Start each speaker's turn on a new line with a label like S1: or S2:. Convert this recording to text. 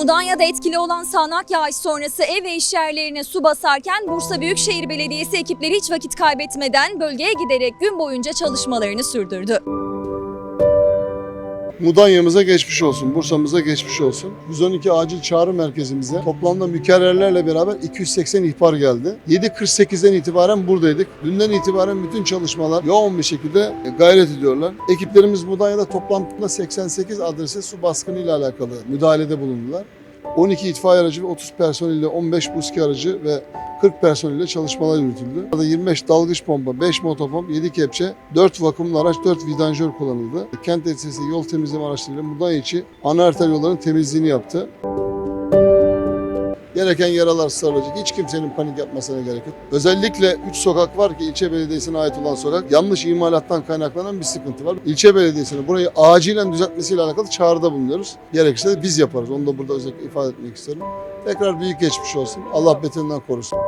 S1: Mudanya'da etkili olan sağanak yağış sonrası ev ve iş yerlerine su basarken Bursa Büyükşehir Belediyesi ekipleri hiç vakit kaybetmeden bölgeye giderek gün boyunca çalışmalarını sürdürdü.
S2: Mudanya'mıza geçmiş olsun, Bursa'mıza geçmiş olsun. 112 acil çağrı merkezimize toplamda mükerrerlerle beraber 280 ihbar geldi. 7.48'den itibaren buradaydık. Dünden itibaren bütün çalışmalar yoğun bir şekilde gayret ediyorlar. Ekiplerimiz Mudanya'da toplamda 88 adrese su baskını ile alakalı müdahalede bulundular. 12 itfaiye aracı ve 30 personelle 15 buski aracı ve 40 personelle çalışmalar yürütüldü. Burada 25 dalgıç pompa, 5 motopomp, 7 kepçe, 4 vakumlu araç, 4 vidanjör kullanıldı. Kent ETS'i yol temizleme araçlarıyla Mudanya içi ana arter yolların temizliğini yaptı. Gereken yaralar sarılacak. Hiç kimsenin panik yapmasına gerek yok. Özellikle 3 sokak var ki ilçe belediyesine ait olan sokak. Yanlış imalattan kaynaklanan bir sıkıntı var. İlçe belediyesine burayı acilen düzeltmesiyle alakalı çağrıda bulunuyoruz. Gerekirse de biz yaparız. Onu da burada özellikle ifade etmek isterim. Tekrar büyük geçmiş olsun. Allah beterinden korusun.